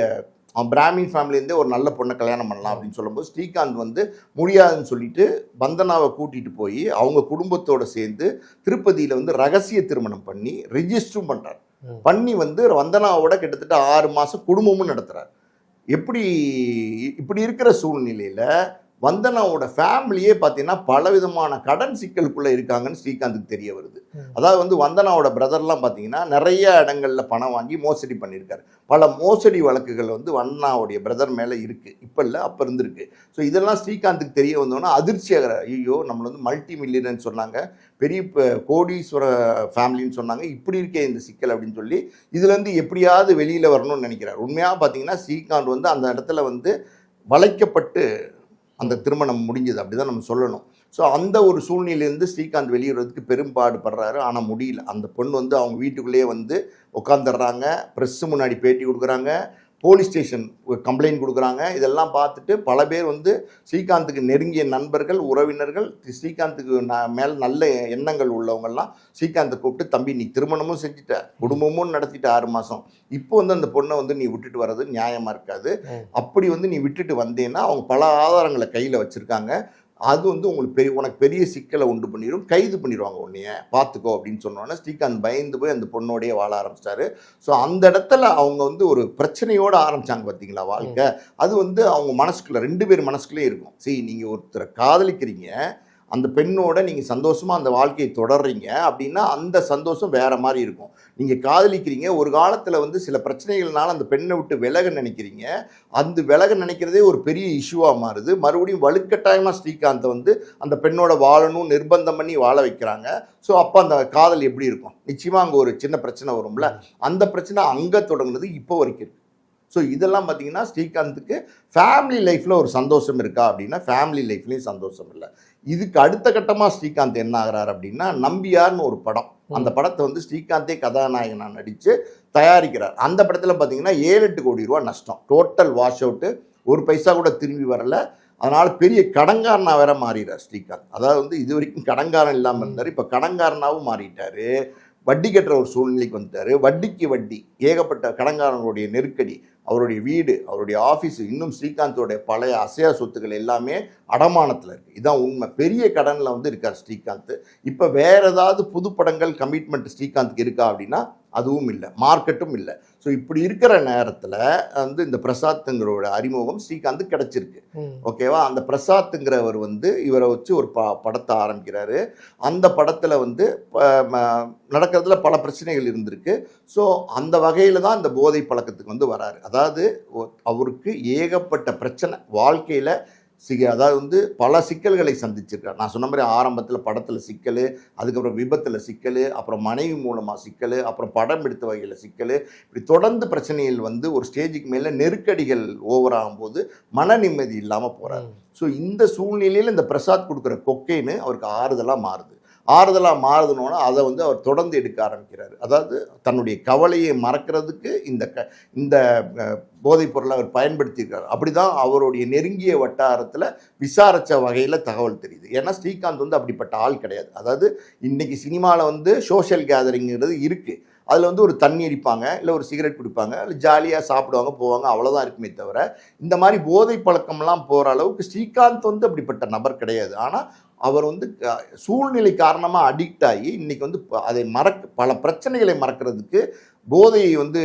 அவன் பிராமின் ஃபேமிலியிருந்தே ஒரு நல்ல பொண்ணை கல்யாணம் பண்ணலாம் அப்படின்னு சொல்லும்போது ஸ்ரீகாந்த் வந்து முடியாதுன்னு சொல்லிட்டு வந்தனாவை கூட்டிகிட்டு போய் அவங்க குடும்பத்தோட சேர்ந்து திருப்பதியில் வந்து ரகசிய திருமணம் பண்ணி ரெஜிஸ்டரும் பண்ணுறார். பண்ணி வந்து வந்தனாவோட கிட்டத்தட்ட ஆறு மாதம் குடும்பமும் நடத்துகிறார் எப்படி இப்படி இருக்கிற சூழ்நிலையில் வந்தனாவோட ஃபேமிலியே பார்த்தீங்கன்னா பலவிதமான கடன் சிக்கலுக்குள்ளே இருக்காங்கன்னு ஸ்ரீகாந்துக்கு தெரிய வருது. அதாவது வந்து வந்தனாவோட பிரதர்லாம் பார்த்தீங்கன்னா நிறைய இடங்கள்ல பணம் வாங்கி மோசடி பண்ணியிருக்காரு பல மோசடி வழக்குகள் வந்து வந்தனாவுடைய பிரதர் மேலே இருக்குது இப்போ இல்லை அப்போ இருந்திருக்கு. ஸோ இதெல்லாம் ஸ்ரீகாந்துக்கு தெரிய வந்தோன்னா அதிர்ச்சி ஆகிற ஐயோ நம்மள வந்து மல்டி மில்லியனர்னு சொன்னாங்க. பெரிய கோடீஸ்வர ஃபேமிலின்னு சொன்னாங்க. இப்படி இருக்கே இந்த சிக்கல் அப்படின்னு சொல்லி இதுலேருந்து எப்படியாவது வெளியில் வரணும்னு நினைக்கிறார். உண்மையாக பார்த்தீங்கன்னா ஸ்ரீகாந்த் வந்து அந்த இடத்துல வந்து வளைக்கப்பட்டு அந்த திருமணம் முடிஞ்சது அப்படி தான் நம்ம சொல்லணும். ஸோ அந்த ஒரு சூழ்நிலையிலேருந்து ஸ்ரீகாந்த் வெளியேறதுக்கு பெரும்பாடு படுறாரு ஆனால் முடியல. அந்த பொண்ணு வந்து அவங்க வீட்டுக்குள்ளேயே வந்து உட்காந்துடுறாங்க ப்ரெஸ்ஸு முன்னாடி பேட்டி கொடுக்குறாங்க. போலீஸ் ஸ்டேஷன் கம்ப்ளைண்ட் கொடுக்குறாங்க. இதெல்லாம் பார்த்துட்டு பல பேர் வந்து ஸ்ரீகாந்துக்கு நெருங்கிய நண்பர்கள் உறவினர்கள் ஸ்ரீகாந்துக்கு மேல் நல்ல எண்ணங்கள் உள்ளவங்கெல்லாம் ஸ்ரீகாந்தை கூப்பிட்டு தம்பி நீ திருமணமும் செஞ்சுட்ட. குடும்பமும் நடத்திட்ட ஆறு மாதம் இப்போ வந்து அந்த பொண்ணை வந்து நீ விட்டுட்டு வர்றது நியாயமாக இருக்காது. அப்படி வந்து நீ விட்டுட்டு வந்தேன்னா அவங்க பல ஆதாரங்களை கையில் வச்சுருக்காங்க. அது வந்து உங்களுக்கு பெரிய உனக்கு பெரிய சிக்கலை உண்டு பண்ணிடும் கைது பண்ணிடுவாங்க உன்னைய. பார்த்துக்கோ அப்படின்னு சொன்னோன்னே ஸ்ரீகாந்த் பயந்து போய் அந்த பொண்ணோடயே வாழ ஆரம்பிச்சிட்டாரு ஸோ அந்த இடத்துல அவங்க வந்து ஒரு பிரச்சனையோடு ஆரம்பிச்சாங்க பார்த்தீங்களா வாழ்க்கை? அது வந்து அவங்க மனசுக்குள்ள ரெண்டு பேர் மனசுக்குள்ளே இருக்கும். சரி நீங்கள் ஒருத்தரை காதலிக்கிறீங்க. அந்த பெண்ணோட நீங்கள் சந்தோஷமாக அந்த வாழ்க்கையை தொடர்றீங்க அப்படின்னா அந்த சந்தோஷம் வேறு மாதிரி இருக்கும். நீங்கள் காதலிக்கிறீங்க ஒரு காலத்தில் வந்து சில பிரச்சனைகள்னால அந்த பெண்ணை விட்டு விலக நினைக்கிறீங்க. அந்த விலக நினைக்கிறதே ஒரு பெரிய இஷ்யூவாக மாறுது. மறுபடியும் வலுக்கட்டாயமாக ஸ்ரீகாந்தை வந்து அந்த பெண்ணோட வாழணும் நிர்பந்தம் பண்ணி வாழ வைக்கிறாங்க. ஸோ அப்போ அந்த காதல் எப்படி இருக்கும்? நிச்சயமாக அங்கே ஒரு சின்ன பிரச்சனை வரும்ல. அந்த பிரச்சனை அங்கே தொடங்குனது இப்போ வரைக்கும் இருக்குது ஸோ இதெல்லாம் பார்த்தீங்கன்னா ஸ்ரீகாந்துக்கு ஃபேமிலி லைஃப்பில் ஒரு சந்தோஷம் இருக்கா அப்படின்னா ஃபேமிலி லைஃப்லேயும் சந்தோஷம் இல்லை. இதுக்கு அடுத்த கட்டமாக ஸ்ரீகாந்த் என்ன ஆகுறாரு அப்படின்னா நம்பியார்னு ஒரு படம். அந்த படத்தை வந்து ஸ்ரீகாந்தே கதாநாயகனா நடித்து தயாரிக்கிறார். அந்த படத்தில் பார்த்தீங்கன்னா ஏழு எட்டு கோடி ரூபா நஷ்டம். டோட்டல் வாஷ் அவுட்டு ஒரு பைசா கூட திரும்பி வரல. அதனால் பெரிய கடங்காரனா வேற மாறிடுறார் ஸ்ரீகாந்த். அதாவது வந்து இது வரைக்கும் கடங்காரன் இல்லாமல் இருந்தார். இப்போ கடங்காரனாவும் மாறிட்டாரு. வட்டி கட்டுற ஒரு சூழ்நிலைக்கு வந்துட்டாரு. வட்டிக்கு வட்டி. ஏகப்பட்ட கடங்காரங்களுடைய நெருக்கடி. அவருடைய வீடு அவருடைய ஆஃபீஸ் இன்னும் ஸ்ரீகாந்தோடைய பழைய அசையா சொத்துக்கள் எல்லாமே அடமானத்தில் இருக்குது இதான் உண்மை. பெரிய கடனில் வந்து இருக்கார் ஸ்ரீகாந்த். இப்போ வேறு ஏதாவது புது படங்கள் கமிட்மெண்ட் ஸ்ரீகாந்த்க்கு இருக்கா அப்படின்னா அதுவும் இல்லை மார்க்கெட்டும் இல்லை. ஸோ இப்படி இருக்கிற நேரத்தில் வந்து இந்த பிரசாத்துங்கிறோட அறிமுகம் ஸ்ரீகாந்த் கிடச்சிருக்கு. ஓகேவா அந்த பிரசாத்துங்கிறவர் வந்து இவரை வச்சு ஒரு ப படத்தை ஆரம்பிக்கிறாரு. அந்த படத்தில் வந்து நடக்கிறதுல பல பிரச்சனைகள் இருந்திருக்கு. ஸோ அந்த வகையில் தான் இந்த போதை பழக்கத்துக்கு வந்து வராரு. அதாவது அவருக்கு ஏகப்பட்ட பிரச்சனை வாழ்க்கையில் சிக அதாவது வந்து பல சிக்கல்களை சந்திச்சிருக்கார். நான் சொன்ன மாதிரி ஆரம்பத்தில் படத்தில் சிக்கல் அதுக்கப்புறம் விபத்தில் சிக்கல் அப்புறம் மனைவி மூலமாக சிக்கல் அப்புறம் படம் எடுத்த வகையில் சிக்கல். இப்படி தொடர்ந்து பிரச்சனைகள் வந்து ஒரு ஸ்டேஜுக்கு மேலே நெருக்கடிகள் ஓவர் ஆகும்போது மன நிம்மதி இல்லாமல் போகிறார். ஸோ இந்த சூழ்நிலையில் இந்த பிரசாத் கொடுக்குற கொக்கைன்னு அவருக்கு ஆறுதலாக மாறுது. ஆறுதலாக மாறுதுனோன்னா அதை வந்து அவர் தொடர்ந்து எடுக்க ஆரம்பிக்கிறார். அதாவது தன்னுடைய கவலையை மறக்கிறதுக்கு இந்த க இந்த போதைப்பொருளை போதைப் பொருளை அவர் பயன்படுத்தியிருக்கார். அப்படி தான் அவருடைய நெருங்கிய வட்டாரத்தில் விசாரித்த வகையில் தகவல் தெரியுது. ஏன்னா ஸ்ரீகாந்த் வந்து அப்படிப்பட்ட ஆள் கிடையாது. அதாவது இன்றைக்கி சினிமாவில் வந்து சோஷியல் கேதரிங்கிறது இருக்குது அதில் வந்து ஒரு தண்ணி அடிப்பாங்க இல்லை ஒரு சிகரெட் குடிப்பாங்க இல்லை ஜாலியாக சாப்பிடுவாங்க போவாங்க அவ்வளோதான் இருக்குமே தவிர இந்த மாதிரி போதை பழக்கம்லாம் போகிற அளவுக்கு ஸ்ரீகாந்த் வந்து அப்படிப்பட்ட நபர் கிடையாது. ஆனால் அவர் வந்து க- சூழ்நிலை காரணமாக அடிக்ட் ஆகி இன்றைக்கி வந்து ப- அதை மறக்க பல பிரச்சனைகளை மறக்கிறதுக்கு போதையை வந்து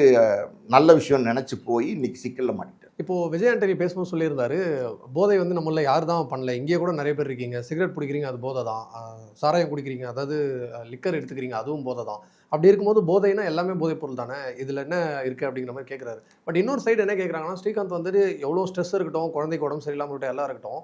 நல்ல விஷயம் நினச்சி போய் இன்றைக்கி சிக்கலில் மாட்டிட்டார். இப்போது விஜய் ஆண்டனி பேசும்போது சொல்லியிருந்தாரு போதை வந்து நம்மள யார் தான் பண்ணல. இங்கேயே கூட நிறைய பேர் இருக்கீங்க. சிகரெட் பிடிக்கிறீங்க அது போதை தான். சாராயம் குடிக்கிறீங்க அதாவது லிக்கர் எடுத்துக்கிறீங்க அதுவும் போதை தான். அப்படி இருக்கும்போது போதைனா எல்லாமே போதைப் பொருள் தானே? இதில் என்ன இருக்குது அப்படிங்கிற மாதிரி கேட்குறாரு பட் இன்னொரு சைடு என்ன கேட்குறாங்கன்னா ஸ்ரீகாந்த் வந்துட்டு எவ்வளோ ஸ்ட்ரெஸ் இருக்கட்டும் குழந்தைக்கு உடம்பு சரியில்லாமல் இருக்கட்டும் எல்லாம் இருக்கட்டும்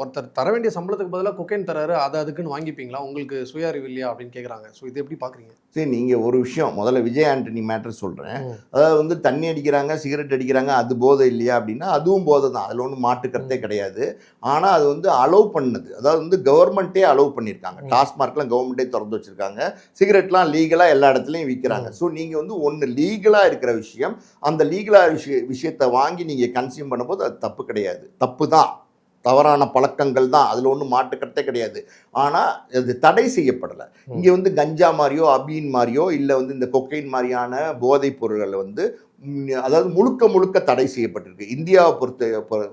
ஒருத்தர் தர வேண்டிய சம்பளத்துக்கு பதிலாக கொக்கைன் தராரு அதை அதுக்குன்னு வாங்கிப்பீங்களா? உங்களுக்கு சுய அறிவு இல்லையா அப்படின்னு கேட்குறாங்க ஸோ இது எப்படி பார்க்குறீங்க சரி நீங்கள் ஒரு விஷயம் முதல்ல விஜய் ஆண்டனி மேட்டர் சொல்கிறேன் அதாவது வந்து தண்ணி அடிக்கிறாங்க சிகரெட் அடிக்கிறாங்க அது போதை இல்லையா அப்படின்னா அதுவும் போதை தான். அதில் ஒன்றும் மாற்றுக்கருத்தே கிடையாது. ஆனால் அது வந்து அலோவ் பண்ணுது. அதாவது வந்து கவர்மெண்ட்டே அலோவ் பண்ணியிருக்காங்க. டாஸ்மார்க்லாம் கவர்மெண்ட்டே திறந்து வச்சிருக்காங்க. சிகரெட்லாம் லீகலாக எல்லா இடத்துலையும் விற்கிறாங்க ஸோ நீங்கள் வந்து ஒன்று லீகலாக இருக்கிற விஷயம் அந்த லீகலாக விஷய விஷயத்தை வாங்கி நீங்கள் கன்சியூம் பண்ணும்போது அது தப்பு கிடையாது. தப்பு தான். தவறான பழக்கங்கள் தான். அதில் ஒன்றும் மாட்டுக்கருத்தே கிடையாது. ஆனால் அது தடை செய்யப்படலை. இங்கே வந்து கஞ்சா மாதிரியோ அபீன் மாதிரியோ இல்லை வந்து இந்த கொக்கைன் மாதிரியான போதைப் பொருள்களை வந்து அதாவது முழுக்க முழுக்க தடை செய்யப்பட்டிருக்கு. இந்தியாவை பொறுத்த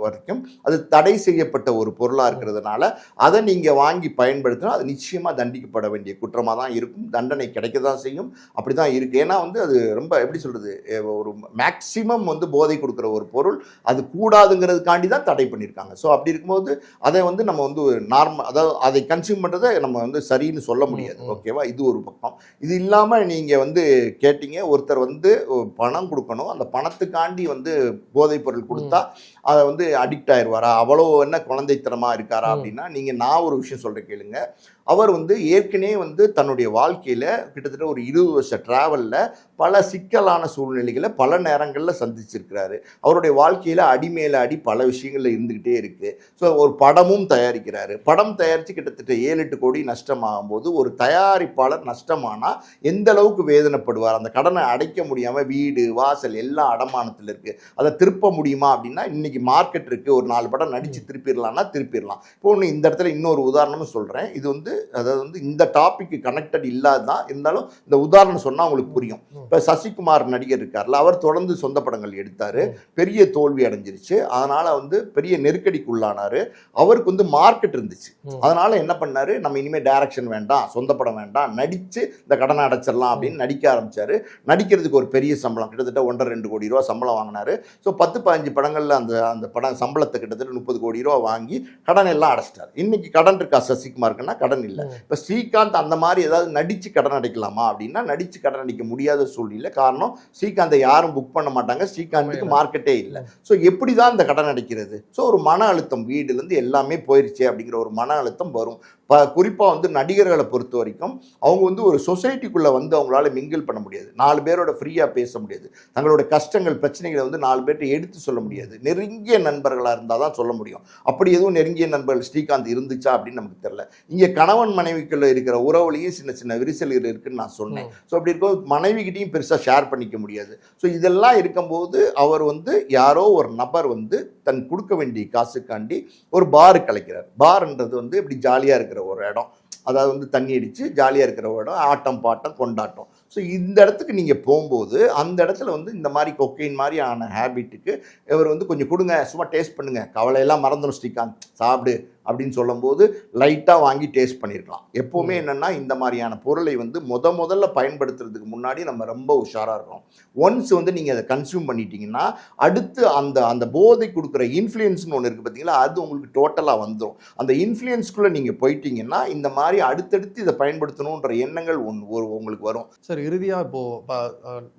வரைக்கும் அது தடை செய்யப்பட்ட ஒரு பொருளாக இருக்கிறதுனால அதை நீங்கள் வாங்கி பயன்படுத்தினா அது நிச்சயமாக தண்டிக்கப்பட வேண்டிய குற்றமாக தான் இருக்கும். தண்டனை கிடைக்க தான் செய்யும். அப்படி தான் இருக்குது ஏன்னா வந்து அது ரொம்ப எப்படி சொல்கிறது ஒரு மேக்சிமம் வந்து போதை கொடுக்குற ஒரு பொருள். அது கூடாதுங்கிறதுக்காண்டி தான் தடை பண்ணியிருக்காங்க. ஸோ அப்படி இருக்கும்போது அதை வந்து நம்ம வந்து நார்மல் அதாவது அதை கன்சியூம் பண்ணுறதை நம்ம வந்து சரின்னு சொல்ல முடியாது. ஓகேவா? இது ஒரு பக்கம். இது இல்லாமல் நீங்கள் வந்து கேட்டீங்க ஒருத்தர் வந்து பணம் கொடுக்கணும். அந்த பணத்துக்காண்டி வந்து போதைப் பொருள் கொடுத்தா அதை வந்து அடிக்ட் ஆயிடுவாரா அவ்வளோ என்ன குழந்தைத்தனமாக இருக்காரா. அப்படின்னா நீங்கள் நான் ஒரு விஷயம் சொல்கிறேன் கேளுங்க. அவர் வந்து ஏற்கனவே வந்து தன்னுடைய வாழ்க்கையில் கிட்டத்தட்ட ஒரு இருபது வருஷ ட்ராவலில் பல சிக்கலான சூழ்நிலைகளை பல நேரங்களில் சந்திச்சிருக்கிறாரு. அவருடைய வாழ்க்கையில் அடி மேல அடி பல விஷயங்கள்ல இருந்துக்கிட்டே இருக்குது ஸோ ஒரு படமும் தயாரிக்கிறாரு. படம் தயாரித்து கிட்டத்தட்ட ஏழு எட்டு கோடி நஷ்டமாகும் போது ஒரு தயாரிப்பாளர் நஷ்டமானால் எந்த அளவுக்கு வேதனைப்படுவார்? அந்த கடனை அடைக்க முடியாமல் வீடு வாசல் எல்லாம் அடமானத்தில் இருக்குது அதை திருப்ப முடியுமா அப்படின்னா இன்னைக்கு மார்க்கெட் இருக்குது ஒரு நாலு படம் நடித்து திருப்பிடலாம்னா திருப்பிடலாம். இப்போ ஒன்று இந்த இடத்துல இன்னொரு உதாரணமும் சொல்கிறேன் இது வந்து அதாவது வந்து இந்த டாபிக் கனெக்டட் இல்லாதான் இருந்தாலும் இந்த உதாரணம் சொன்னால் உங்களுக்கு புரியும். இப்போ சசிகுமார் நடிகர் இருக்கார்ல அவர் தொடர்ந்து சொந்த படங்கள் எடுத்தார். பெரிய தோல்வி அடைஞ்சிருச்சு. அதனால் வந்து பெரிய நெருக்கடிக்குள்ளானார் அவருக்கு வந்து மார்க்கெட் இருந்துச்சு. அதனால் என்ன பண்ணாரு? நம்ம இனிமேல் டைரக்ஷன் வேண்டாம் சொந்த படம் வேண்டாம். நடித்து இந்த கடனை அடைச்சிடலாம் அப்படின்னு நடிக்க ஆரம்பிச்சாரு. நடிக்கிறதுக்கு ஒரு பெரிய சம்பளம் கிட்டத்தட்ட ஒன்றரை ரெண்டு கோடி ரூபா சம்பளம் வாங்கினாரு. ஸோ பத்து பதினஞ்சு படங்களில் அந்த அந்த படம் சம்பளத்தை கிட்டத்தட்ட முப்பது கோடி ரூபா வாங்கி கடன் எல்லாம் அடைச்சிட்டாரு. இன்னைக்கு கடன் இருக்கா சசிகுமாருக்குன்னா கடன் இல்லை. ம். இப்போ ஸ்ரீகாந்த் அந்த மாதிரி ஏதாவது நடித்து கடன் அடைக்கலாமா அப்படின்னா நடித்து கடன் அடைக்க முடியாத சூழ்நிலை காரணம் ஸ்ரீகாந்தை யாரும் புக் பண்ண மாட்டாங்க. ஸ்ரீகாந்துக்கு. மார்க்கெட்டே இல்லை. ஸோ எப்படி தான் இந்த கடன் அடைக்கிறது? ஸோ ஒரு மன அழுத்தம் வீடுலேருந்து எல்லாமே போயிருச்சே அப்படிங்கிற ஒரு மன அழுத்தம் வரும். ப குறிப்பாக வந்து நடிகர்களை பொறுத்த வரைக்கும் அவங்க வந்து ஒரு சொசைட்டிக்குள்ளே வந்து அவங்களால மிங்கிள் பண்ண முடியாது. நாலு பேரோட ஃப்ரீயாக பேச முடியாது. தங்களோட கஷ்டங்கள் பிரச்சனைகளை வந்து நாலு பேர்ட்ட எடுத்து சொல்ல முடியாது. நெருங்கிய நண்பர்களாக இருந்தால் தான் சொல்ல முடியும். அப்படி எதுவும் நெருங்கிய நண்பர்கள் ஸ்ரீகாந்த் இருந்துச்சா அப்படின்னு நமக்கு தெரியல. இங்கே கணவன் மனைவிக்குள்ள இருக்கிற உறவுலையும் சின்ன சின்ன விரிசல்கள் இருக்குன்னு நான் சொன்னேன். ஸோ அப்படி இருக்கும் மனைவிகிட்டையும் பெருசாக ஷேர் பண்ணிக்க முடியாது. ஸோ இதெல்லாம் இருக்கும்போது அவர் வந்து யாரோ ஒரு நபர் வந்து தன் கொடுக்க வேண்டிய காசுக்காண்டி ஒரு பாரு கலைக்கிறார் பார்ன்றது வந்து இப்படி ஜாலியாக இருக்கிற ஒரு இடம். அதாவது வந்து தண்ணி அடித்து ஜாலியாக இருக்கிற ஒரு இடம். ஆட்டம் பாட்டம் கொண்டாட்டம். ஸோ இந்த இடத்துக்கு நீங்கள் போகும்போது அந்த இடத்துல வந்து இந்த மாதிரி கொக்கைன் மாதிரி ஆன ஹேபிட்டுக்கு இவர் வந்து கொஞ்சம் கொடுங்க சும்மா டேஸ்ட் பண்ணுங்கள் கவலையெல்லாம் மறந்துடும் ஸ்ரீகாந்த். சாப்பிடு. அப்படின்னு சொல்லும்போது லைட்டாக வாங்கி டேஸ்ட் பண்ணியிருக்கலாம் எப்போவுமே என்னென்னா இந்த மாதிரியான பொருளை வந்து முத முதல்ல பயன்படுத்துறதுக்கு முன்னாடி நம்ம ரொம்ப உஷாராக இருக்கணும். ஒன்ஸ் வந்து நீங்கள் அதை கன்சியூம் பண்ணிட்டீங்கன்னா அடுத்து அந்த அந்த போதை கொடுக்குற இன்ஃப்ளூயன்ஸ்னு ஒன்று இருக்குது பார்த்தீங்களா அது உங்களுக்கு டோட்டலாக வந்துடும் அந்த இன்ஃப்ளூயன்ஸ்குள்ளே நீங்கள் போயிட்டீங்கன்னா இந்த மாதிரி அடுத்தடுத்து இதை பயன்படுத்தணுன்ற எண்ணங்கள் ஒன்று ஒரு உங்களுக்கு வரும். சார் இறுதியாக இப்போது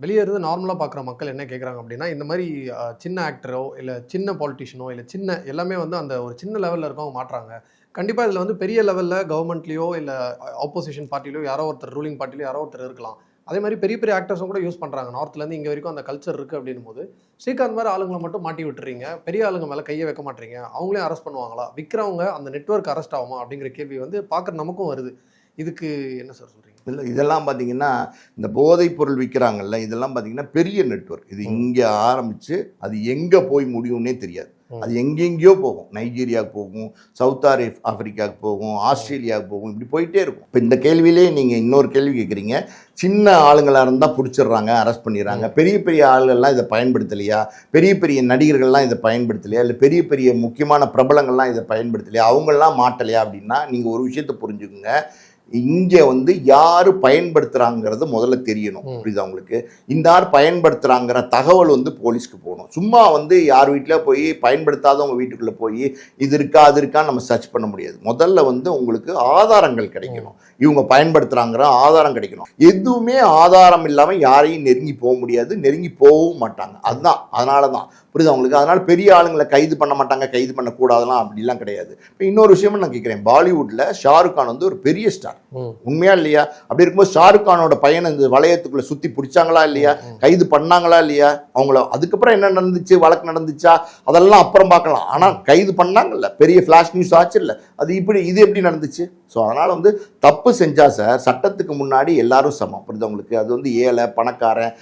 வெளியே இருந்து நார்மலாக பார்க்குற மக்கள் என்ன கேட்குறாங்க அப்படின்னா இந்த மாதிரி சின்ன ஆக்டரோ இல்லை சின்ன பாலிட்டிஷியனோ இல்லை சின்ன எல்லாமே வந்து அந்த ஒரு சின்ன லெவலில் இருக்கவங்க பண்ணுறாங்க கண்டிப்பாக இதில் வந்து பெரிய லெவலில் கவர்மெண்ட்லேயோ இல்லை ஆப்போசிஷன் பார்ட்டிலையோ யாரோ ஒருத்தர் ரூலிங் பார்ட்டிலையோ யாரோ ஒருத்தர் இருக்கலாம். அதே மாதிரி பெரிய பெரிய ஆக்டர்ஸும் கூட யூஸ் பண்ணுறாங்க நார்த்லேருந்து இங்கே வரைக்கும் அந்த கல்ச்சர் இருக்குது அப்படின்னும் போது ஸ்ரீகாந்த் மாதிரி ஆளுங்களை மட்டும் மாட்டி விட்டுறீங்க. பெரிய ஆளுங்க மேலே கையை வைக்க மாட்டீங்க. அவங்களையும் அரெஸ்ட் பண்ணுவாங்களா? விற்கிறவங்க அந்த நெட்வொர்க் அரெஸ்ட் ஆகுமா? அப்படிங்கிற கேள்வி வந்து பார்க்குற நமக்கும் வருது. இதுக்கு என்ன சார் சொல்கிறீங்க இல்லை இதெல்லாம் பார்த்தீங்கன்னா இந்த போதைப் பொருள் விற்கிறாங்கல்ல இதெல்லாம் பார்த்தீங்கன்னா பெரிய நெட்வொர்க் இது இங்கே ஆரம்பித்து அது எங்கே போய் முடியும்னே தெரியாது. அது எங்கெங்கேயோ போகும். நைஜீரியாவுக்கு போகும் சவுத் ஆரி ஆப்பிரிக்காவுக்கு போகும் ஆஸ்திரேலியாவுக்கு போகும் இப்படி போயிட்டே இருக்கும். இப்போ இந்த கேள்வியிலே நீங்கள் இன்னொரு கேள்வி கேட்குறீங்க சின்ன ஆளுங்களாக இருந்தால் பிடிச்சிடுறாங்க அரெஸ்ட் பண்ணிடுறாங்க. பெரிய பெரிய ஆளுகள்லாம் இதை பயன்படுத்தலையா? பெரிய பெரிய நடிகர்கள்லாம் இதை பயன்படுத்தலையா? இல்லை பெரிய பெரிய முக்கியமான பிரபலங்கள்லாம் இதை பயன்படுத்தலையா? அவங்கெல்லாம் மாட்டலையா அப்படின்னா நீங்கள் ஒரு விஷயத்தை புரிஞ்சுக்குங்க. இங்கே வந்து யார் பயன்படுத்துகிறாங்கிறது முதல்ல தெரியணும். புரியுதா உங்களுக்கு? இந்த யார் பயன்படுத்துகிறாங்கிற தகவல் வந்து போலீஸ்க்கு போகணும். சும்மா வந்து யார் வீட்டில் போய் பயன்படுத்தாதவங்க வீட்டுக்குள்ளே போய் இது இருக்கா அது இருக்கான்னு நம்ம சர்ச் பண்ண முடியாது. முதல்ல வந்து உங்களுக்கு ஆதாரங்கள் கிடைக்கணும். இவங்க பயன்படுத்துகிறாங்கிற ஆதாரம் கிடைக்கணும். எதுவுமே ஆதாரம் இல்லாமல் யாரையும் நெருங்கி போக முடியாது. நெருங்கி போகவும் மாட்டாங்க. அதுதான். அதனால தான் புரியுதா உங்களுக்கு? அதனால பெரிய ஆளுங்களை கைது பண்ண மாட்டாங்க கைது பண்ணக்கூடாதெல்லாம் அப்படிலாம் கிடையாது. இப்போ இன்னொரு விஷயமும் நான் கேட்குறேன். பாலிவுட்டில் ஷாருக் கான் வந்து ஒரு பெரிய ஸ்டார். உண்மையா இல்லையா? அப்படி இருக்கும்போது ஷாருக் கானோட பையனை இந்த வளையத்துக்குள்ள சுத்தி பிடிச்சாங்களா இல்லையா? கைது பண்ணாங்களா இல்லையா? அவங்கள அதுக்கப்புறம் என்ன நடந்துச்சு? வழக்கு நடந்துச்சா? அதெல்லாம் அப்புறம் பார்க்கலாம். ஆனா கைது பண்ணாங்கல்ல. பெரிய ஃபிளாஷ் நியூஸ் ஆச்சு இல்ல. அது இப்படி இது எப்படி நடந்துச்சு? ஸோ அதனால வந்து தப்பு செஞ்சா சார் சட்டத்துக்கு முன்னாடி எல்லாரும் சமம். புரியுதா உங்களுக்கு? அது வந்து ஏழை பணக்காரன்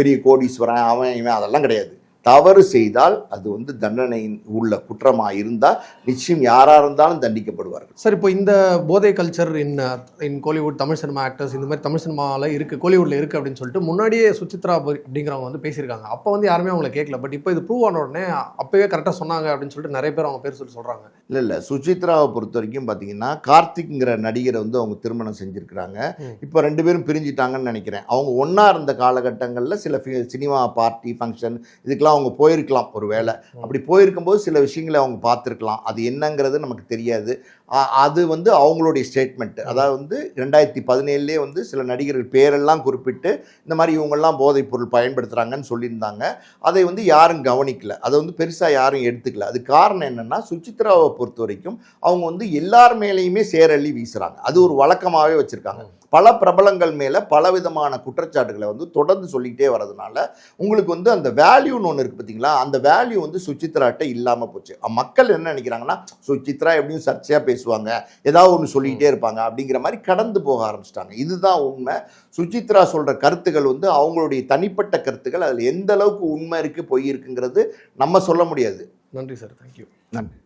பெரிய கோடீஸ்வரன் அவன் இவன் அதெல்லாம் கிடையாது. தவறு செய்தால் அது வந்து தண்டனை உள்ள குற்றமாக இருந்தால் நிச்சயம் யாராக இருந்தாலும் தண்டிக்கப்படுவார்கள். சார் இப்போ இந்த போதை culture in in Kollywood Tamil cinema actors இந்த மாதிரி தமிழ் சினிமாவில் இருக்குது கோலிவுட்டில் இருக்குது அப்படின்னு சொல்லிட்டு முன்னாடியே சுசித்ரா அப்ப- அப்படிங்கிறவங்க வந்து பேசியிருக்காங்க. அப்போ வந்து யாருமே அவங்கள கேட்கல பட் இப்போ இது ப்ரூவ் ஆன உடனே அப்போவே கரெக்டாக சொன்னாங்க அப்படின்னு சொல்லிட்டு நிறைய பேர் அவங்க பேர் சொல்லி சொல்கிறாங்க இல்லை இல்லை. சுசித்ராவை பொறுத்த வரைக்கும் பார்த்தீங்கன்னா கார்த்திக்ங்கிற நடிகரை வந்து அவங்க திருமணம் செஞ்சுருக்கிறாங்க. இப்போ ரெண்டு பேரும் பிரிஞ்சிட்டாங்கன்னு நினைக்கிறேன். அவங்க ஒன்றா இருந்த காலகட்டங்களில் சில சினிமா பார்ட்டி ஃபங்க்ஷன் இதுக்கெல்லாம் அவங்க போயிருக்கலாம் ஒரு வேளை. அப்படி போயிருக்கும்போது சில விஷயங்களை அவங்க பார்த்துருக்கலாம். அது என்னங்கிறது நமக்கு தெரியாது. அது வந்து அவங்களுடைய ஸ்டேட்மெண்ட் அதாவது வந்து ரெண்டாயிரத்தி பதினேழுலேயே வந்து சில நடிகர்கள் பேரெல்லாம் குறிப்பிட்டு இந்த மாதிரி இவங்கெல்லாம் போதைப் பொருள் பயன்படுத்துகிறாங்கன்னு சொல்லியிருந்தாங்க. அதை வந்து யாரும் கவனிக்கல. அதை வந்து பெருசாக யாரும் எடுத்துக்கல. அது காரணம் என்னென்னா சுசித்ராவை பொறுத்த வரைக்கும் அவங்க வந்து எல்லார் மேலேயுமே சேரள்ளி வீசுகிறாங்க அது ஒரு வழக்கமாகவே வச்சுருக்காங்க. பல பிரபலங்கள் மேலே பலவிதமான குற்றச்சாட்டுகளை வந்து தொடர்ந்து சொல்லிக்கிட்டே வரதுனால உங்களுக்கு வந்து அந்த வேல்யூன்னு ஒன்று இருக்குது பார்த்தீங்களா அந்த வேல்யூ வந்து சுசித்ராட்ட இல்லாமல் போச்சு. மக்கள் என்ன நினைக்கிறாங்கன்னா சுசித்ரா எப்படியும் சர்ச்சையாக பேசுவாங்க. ஏதாவது ஒன்று சொல்லிக்கிட்டே இருப்பாங்க அப்படிங்கிற மாதிரி கடந்து போக ஆரம்பிச்சிட்டாங்க. இதுதான் உண்மை. சுசித்ரா சொல்கிற கருத்துக்கள் வந்து அவங்களுடைய தனிப்பட்ட கருத்துக்கள் அதில் எந்த அளவுக்கு உண்மை இருக்குது பொய் இருக்குங்கிறது நம்ம சொல்ல முடியாது. நன்றி சார். தேங்க்யூ நன்றி.